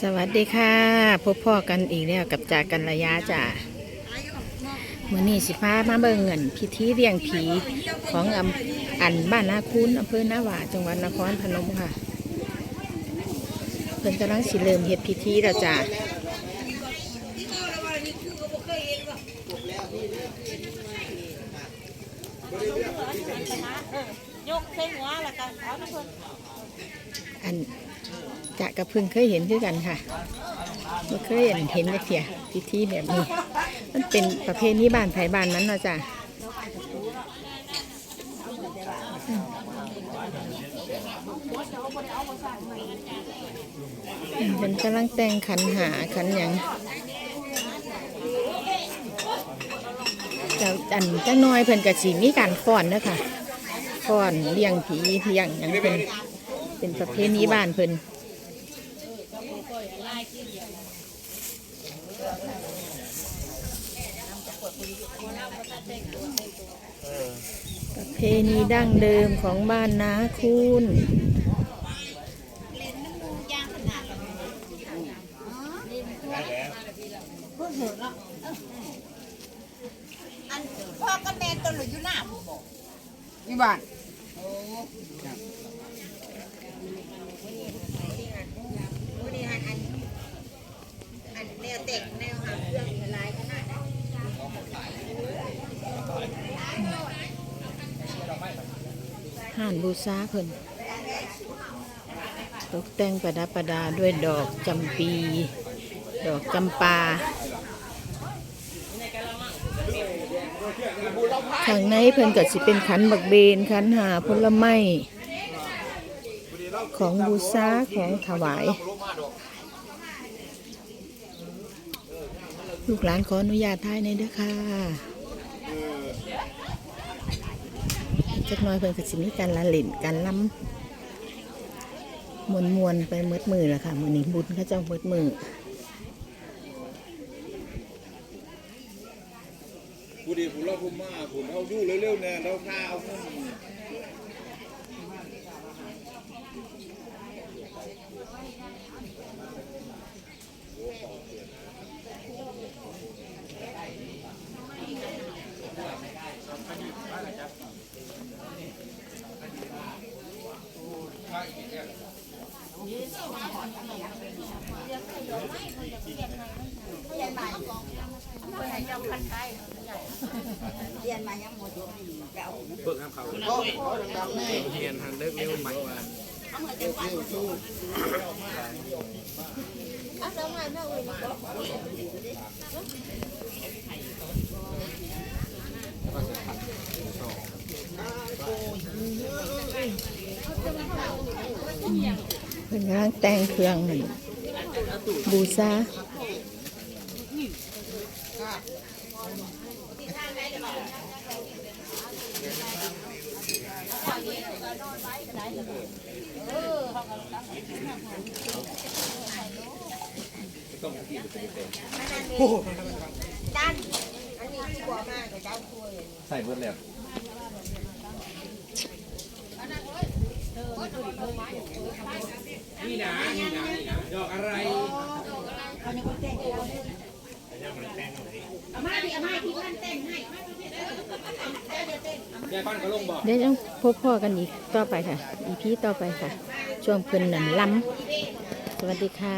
สวัสดีค่ะ พบพ่อกันอีกแล้วกับจากกันระยะจ้ะมื่อนี้สิพามาเบิ่งเงินพิธีเลี้ยงผีของออันบ้านนาคุณอำเภอนาหวาจังหวัดนครพนมค่ะ เพิ่นกำลังสิเริ่มเฮ็ดพิธีแล้วจ้ะยกใส่หัวแล้วก็เอาน้ำเพิ่นอัน จะกับเพิ่งเคยเห็นคือกันค่ะบ่เคยเห็นเห็นจักเถียพิธีแบบนี้ มันเป็นประเพณีบ้านไผบ้านนั้นนะจ้ะเป็นกำลังแต่งขันหาขันยังจะอันจะน้อยเพิ่นกระสีมีการฟ้อนเด้อค่ะฟ้อนเลี้ยงผีเลี้ยงหยังเพิ่นเป็นประเพณีบ้านเพิ่น ประเพณีดั้งเดิมของบ้านนาคูนอันพ่อกับแม่ตัวหนูอยู่หน้าผมบอกนี่บ้านวันนี้อันอันอันแนว เต็กแนวหาเครื่องละลายขนาดนั้นห่านบูซาเพิ่นตกแต่งประดับประดาด้วยดอกจำปี ดอกจำปา ข้างในเพิ่นก็สิเป็นขันบักเบนขันหาผลไม้ของบูซาของถวาย ลูกหลานขออนุญาตถ่ายในเด้อค่ะจักน้อยเพิ่นก็สิมีการละเล่นการล้ำมวนมวนไปมืดมือละค่ะมือนี้บุญเขาเจ้ามืดมือผู้ดีผู้เล่าผู้มาผู้เอาอยู่เร็วๆเนี่ยเราข้าวเรียนมา ยังหมดอยู่จะเอาเรียนทางเลิกเร็วใหม่เพิ่นกำลังแต่งเครื่องนั่นบูซาจานอันนี้ที่บัวมากกับเจ้าคุยใส่เบิดแล้ว นี่นะนี่นะนี่นะดอกอะไรอามาที่อามาที่มันแต่งให้ยายบ้านก็ลงบอกเดี๋ยวต้องพบพ่อกันอีกต่อไปค่ะ อีพีต่อไปค่ะ ช่วงเพิ่นนั่นล้ำสวัสดีค่ะ